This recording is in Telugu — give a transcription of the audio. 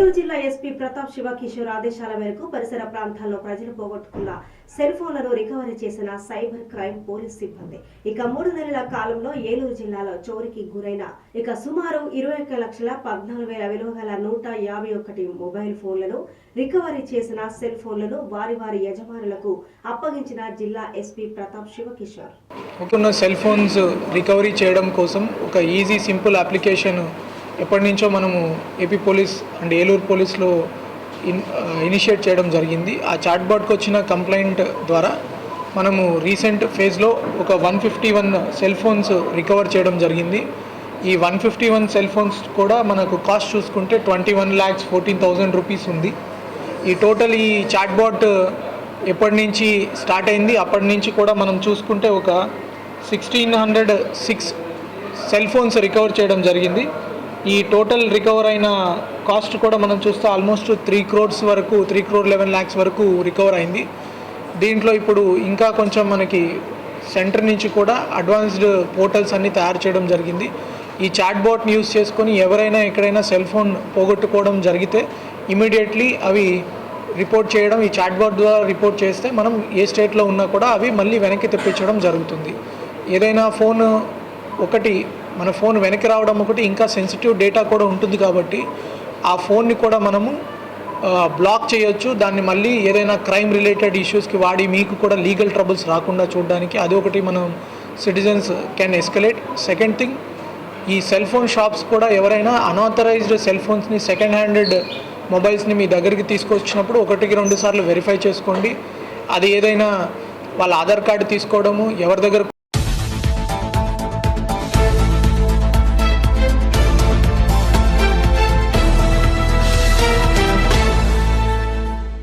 ఏలూరు జిల్లా ఎస్పీ ప్రతాప్ శివకిషోర్ ఆదేశాల మేరకు పరిసర ప్రాంతాల్లో ప్రజలు పోగొట్టుకున్న సెల్ ఫోన్లను రికవరీ చేసిన సైబర్ క్రైమ్ పోలీస్ సిబ్బంది. ఇక మూడు నెలల కాలంలో ఏలూరు జిల్లాలో చోరీకి గురైన ఇక సుమారు ఇరవై ఒక్క లక్షల పద్నాలుగు వేల విలువ గల నూట యాభై ఒకటి మొబైల్ ఫోన్లను రికవరీ చేసిన సెల్ ఫోన్లను వారి వారి యజమానులకు అప్పగించిన జిల్లా SP Pratap Shivakishore cell phones recovery చేయడం కోసం ఒక ఈజీ సింపుల్ అప్లికేషన్ ఎప్పటి నుంచో మనము ఏపీ పోలీస్ అండ్ ఏలూరు పోలీస్లో ఇన్ ఇనిషియేట్ చేయడం జరిగింది. ఆ చాట్బాట్కి వచ్చిన కంప్లైంట్ ద్వారా మనము రీసెంట్ ఫేజ్లో ఒక one fifty one cell phones recover చేయడం జరిగింది. ఈ one fifty one cell phones కూడా మనకు కాస్ట్ చూసుకుంటే twenty one lakhs fourteen thousand rupees ఉంది. ఈ టోటల్ ఈ చాట్బాట్ ఎప్పటి నుంచి స్టార్ట్ అయింది? అప్పటి నుంచి కూడా మనం చూసుకుంటే ఒక sixteen hundred six cell phones recover చేయడం జరిగింది. ఈ టోటల్ రికవర్ అయిన కాస్ట్ కూడా మనం చూస్తే ఆల్మోస్ట్ త్రీ క్రోర్స్ వరకు త్రీ క్రోర్ లెవెన్ ల్యాక్స్ వరకు రికవర్ అయింది. దీంట్లో ఇప్పుడు ఇంకా కొంచెం మనకి సెంటర్ నుంచి కూడా అడ్వాన్స్డ్ పోర్టల్స్ అన్నీ తయారు చేయడం జరిగింది. ఈ చాట్ యూస్ చేసుకొని ఎవరైనా ఎక్కడైనా సెల్ ఫోన్ పోగొట్టుకోవడం జరిగితే ఇమీడియట్లీ అవి రిపోర్ట్ చేయడం ఈ చాట్బోట్ ద్వారా రిపోర్ట్ చేస్తే మనం ఏ స్టేట్లో ఉన్నా కూడా అవి మళ్ళీ వెనక్కి తెప్పించడం జరుగుతుంది. ఏదైనా ఫోన్ ఒకటి మన ఫోన్ వెనక్కి రావడం ఒకటి ఇంకా సెన్సిటివ్ డేటా కూడా ఉంటుంది కాబట్టి ఆ ఫోన్ని కూడా మనము బ్లాక్ చేయొచ్చు. దాన్ని మళ్ళీ ఏదైనా క్రైమ్ రిలేటెడ్ ఇష్యూస్కి వాడి మీకు కూడా లీగల్ ట్రబుల్స్ రాకుండా చూడడానికి. అది ఒకటి మనం citizens can escalate second thing ఈ సెల్ ఫోన్ షాప్స్ కూడా ఎవరైనా అనాథరైజ్డ్ సెల్ ఫోన్స్ని సెకండ్ హ్యాండెడ్ మొబైల్స్ని మీ దగ్గరికి తీసుకొచ్చినప్పుడు ఒకటికి రెండు సార్లు వెరిఫై చేసుకోండి. అది ఏదైనా వాళ్ళ ఆధార్ కార్డు తీసుకోవడము ఎవరి దగ్గర